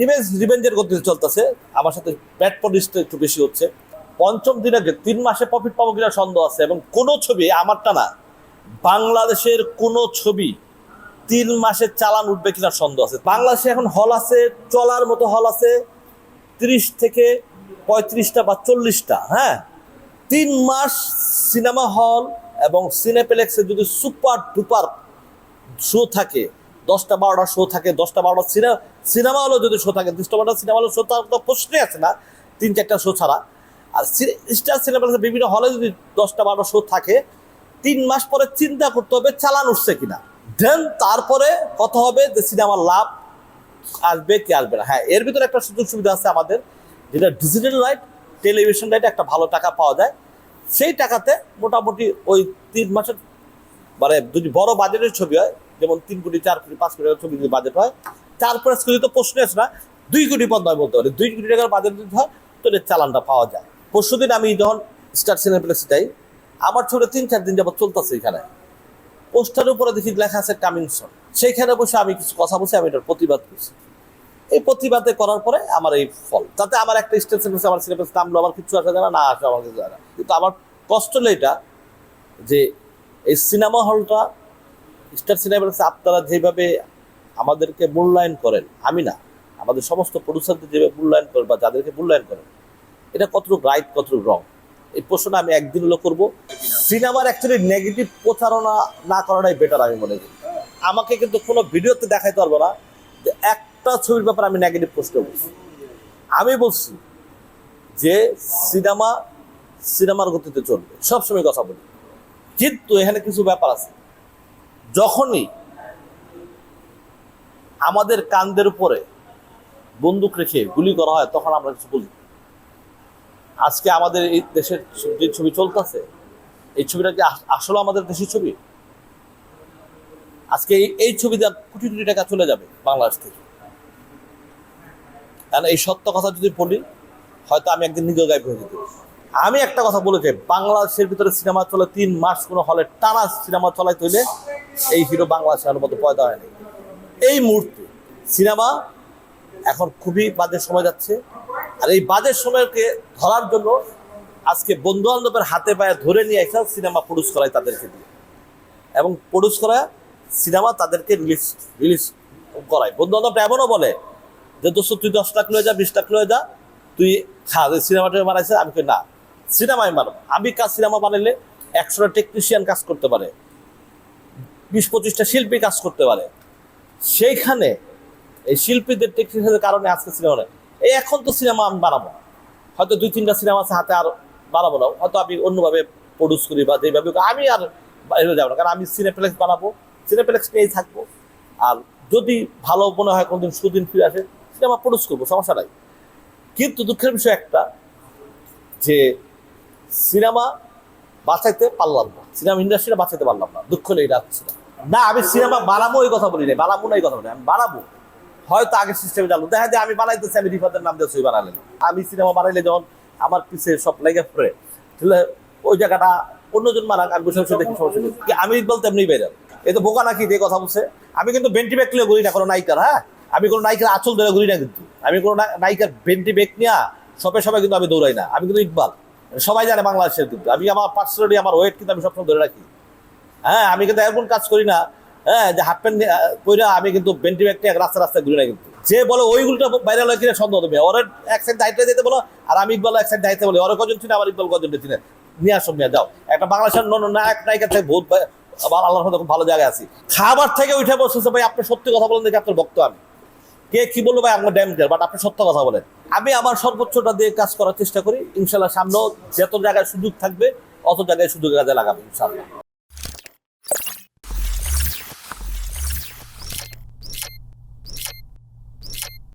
Revenge রিভেঞ্জের গতিতে চলতেছে। আমার সাথে ব্যাট পলিশটা একটু বেশি হচ্ছে। পঞ্চম দিন আগে, তিন মাসে প্রফিট পাবো কিনা সন্দেহ আছে এবং কোনো ছবি, আমারটা না, বাংলাদেশের কোনো ছবি তিন মাসের চালান উঠবে কিনা সন্দেহ আছে। বাংলাদেশে এখন হল আছে, চলার মতো হল আছে, তিরিশ থেকে পঁয়ত্রিশটা বা চল্লিশটা হ্যাঁ? তিন মাস সিনেমা হল এবং সিনেপ্লেক্সে যদি সুপার ডুপার শো থাকে দশটা বারোটা শো থাকে, দশটা বারোটা সিনেমা সিনেমা হলেও যদি শো থাকে, দশটা বারোটা সিনেমা হলেও শো তার তো প্রশ্নই আছে না, তিন চারটা শো ছাড়া। আর স্টার সিনেপ্লেক্সে বিভিন্ন হলে যদি দশটা বারোটা শো থাকে, তিন মাস পরে চিন্তা করতে হবে চালান উঠছে কিনা। দেন তারপরে কথা হবে যে সিনেমার লাভ আসবে কি আসবে না। হ্যাঁ এর ভিতরে একটা সুযোগ সুবিধা আছে আমাদের, যেটা ডিজিটাল লাইট টেলিভিশন লাইটে একটা ভালো টাকা পাওয়া যায়। সেই টাকাতে মোটামুটি ওই তিন মাসের মানে যদি বড় বাজেটের ছবি হয় যেমন তিন কোটি, চার কোটি, পাঁচ কোটি টাকার ছবি বাজেট হয়, চার পাঁচ কোটি তো প্রশ্ন আছে না, দুই কোটি পর্যন্ত বলতে পারি। দুই কোটি টাকার বাজেট যদি হয় তাহলে চালানটা পাওয়া যায়। পরশু দিন আমি যখন স্টার সিনেপ্লেক্সে যাই, আমার ছবি তিন, চার দিন যাবত চলতেছে এখানে। পোস্টারের উপরে দেখি লেখা আছে কামিং সন সেইখানে বসে আমি কিছু কথা বলছি, আমি এটার প্রতিবাদ করছি। এই প্রতিবাদে করার পরে আমার এই ফল। তাতে আমার একটা স্টেশন আমার সিলেবাস নামলো, আমার কিছু আসা যায় না না আসে, আমার কিছু যায় না। কিন্তু আমার কষ্ট হলো এটা যে এই সিনেমা হলটা স্টার সিনেমাসে আপনারা যেভাবে আমাদেরকে মূল্যায়ন করেন, আমি না, আমাদের সমস্ত প্রডিউসারদের যেভাবে মূল্যায়ন করেন বা যাদেরকে মূল্যায়ন করেন, এটা কতটুকু রাইট কতটুকু রং এই প্রশ্নটা আমি একদিন হলো করব। সিনেমার অ্যাকচুয়ালি নেগেটিভ প্রচারণা না করাটাই বেটার আমি মনে করি। আমাকে কিন্তু কোনো ভিডিওতে দেখাইতে পারব না, যে একটা ছবির ব্যাপারে আমি নেগেটিভ প্রশ্ন বলছি আমি বলছি যে সিনেমা সিনেমার গতিতে চলবে। সবসময় কথা বলি। কিন্তু এখানে কিছু ব্যাপার আছে। যখনই আমাদের কান্দের উপরে বন্দুক রেখে গুলি করা হয়, তখন আমরা কিছু বলি। আজকে আমাদের এই দেশের যে ছবি চলতেছে, এই ছবিটা কি আস- আসলে আমাদের দেশের ছবি? আজকে এই এই ছবিতে কোটি কোটি টাকা চলে যাবে বাংলাদেশ থেকে। কারণ এই সত্য কথা যদি বলি, হয়তো আমি একদিন নিজেও গাইব হয়ে। আমি একটা কথা বলেছি বাংলাদেশের ভিতরে সিনেমা চলে তিন মাস, কোনো হলে টানা সিনেমা চলাই তৈলে এই হিরো বাংলা বাংলাদেশের মতো পয়দা হয়নি এই মুহূর্তে সিনেমা এখন খুবই বাজে সময় যাচ্ছে। আর এই বাজে সময়কে ধরার জন্য আজকে বন্ধু বান্ধবের হাতে পায়ে ধরে নিয়ে এসে সিনেমা প্রডিউস করায় তাদেরকে দিয়ে। এবং প্রডিউস করা সিনেমা তাদেরকে রিলিজ রিলিজ করায়। বন্ধু বান্ধবটা এমনও বলে যে, দোস্ত, তুই দশ লাখ লয়ে যা, বিশ লাখ লয়ে যা, তুই খা, যে সিনেমাটা বানাইছে, আমি না, সিনেমায় মানব আমি কাজ সিনেমা বানাইলে একশোটা টেকনিশিয়ান কাজ করতে পারে? বিশ পঁচিশটা শিল্পী কাজ করতে পারে। সেইখানে এই শিল্পীদের টেকনিশিয়ানের কারণে আজকে সিনেমা নেই এই এখন তো সিনেমা আমি বানাবো। হয়তো দুই তিনটা সিনেমা আছে হাতে আর বানাবো না। হয়তো আমি অন্যভাবে প্রডিউস করি বা যেভাবে আমি আর বাইরে যাব না। কারণ আমি সিনেপ্লেক্স বানাবো সিনেপ্লেক্স নিয়েই থাকব। আর যদি ভালো মনে হয় কোনদিন সুদিন ফিরে আসে সিনেমা প্রডিউস করব, সমস্যা নাই। কিন্তু দুঃখের বিষয় একটা যে সিনেমা বাঁচাইতে পারলাম না। সিনেমা ইন্ডাস্ট্রিটা বাঁচাইতে পারলাম না। দুঃখ এটা হচ্ছে না। আমি সিনেমা বানাবো এই কথা বলি নাই। বানাবো না এই কথা বলি আমি বানাবো। হয়তো আগের সিস্টেমে জানব দেখা যায় আমি বানাইতেছি, আমি রিফাতের নাম দিয়ে ছবি বানালেন আমি সিনেমা বানাইলে যখন আমার পিছে সব লেগে পড়ে, তাহলে ওই জায়গাটা অন্যজন মানাক আমি বসে বসে দেখি সমস্যা কি। আমি বলতে এমনি বেরো এ তো বোকা নাকি, যে কথা বলছে। আমি কিন্তু বেন্টি ব্যাগ নিয়ে ঘুরি না, কোনো নায়িকার হ্যাঁ? আমি কোনো নায়িকার আচল ধরে ঘুরি না কিন্তু। আমি কোনো নায়িকার বেন্টি ব্যাগ নিয়ে সবে সবাই কিন্তু আমি দৌড়াই না। আমি কিন্তু ইকবাল। সবাই জানে বাংলাদেশের কিন্তু আমি আমার পার্সোনালি আমার ওয়েট কিন্তু আমি সবসময় ধরে রাখি। হ্যাঁ আমি কিন্তু এমন কাজ করি না হ্যাঁ যে হাফ প্যান্ট কইরা আমি কিন্তু বেন্টি ব্যাগ নিয়ে রাস্তা রাস্তায় ঘুরি না কিন্তু। যে বলে ওইগুলোটা ভাইরাল হয় কিনা সন্দেহ তুমি। ওর এক সাইড দায়িত্ব দিতে বলো, আর আমি ইকবাল এক সাইড দায়িত্ব বলি। ওর কজন ছিল আমার ইকবাল কজন চিনে নিয়ে? আসো নিয়ে যাও। একটা বাংলাদেশের ন- নায়ক নায়িকা থেকে আবার আল্লাহর মধ্যে খুব ভালো জায়গায় আছি। খাবার থেকে উঠে বসেছে ভাই, আপনি সত্যি কথা বলেন দেখি আপনার ভক্ত আমি। কে কি বলব ভাই, আমার ড্যাম বাট আপনি সত্য কথা বলেন। আমি আমার সর্বোচ্চটা দিয়ে কাজ করার চেষ্টা করি, ইনশাল্লাহ সামনেও যত জায়গায় সুযোগ থাকবে, অত জায়গায় সুযোগ কাজে লাগাবো, ইনশাল্লাহ।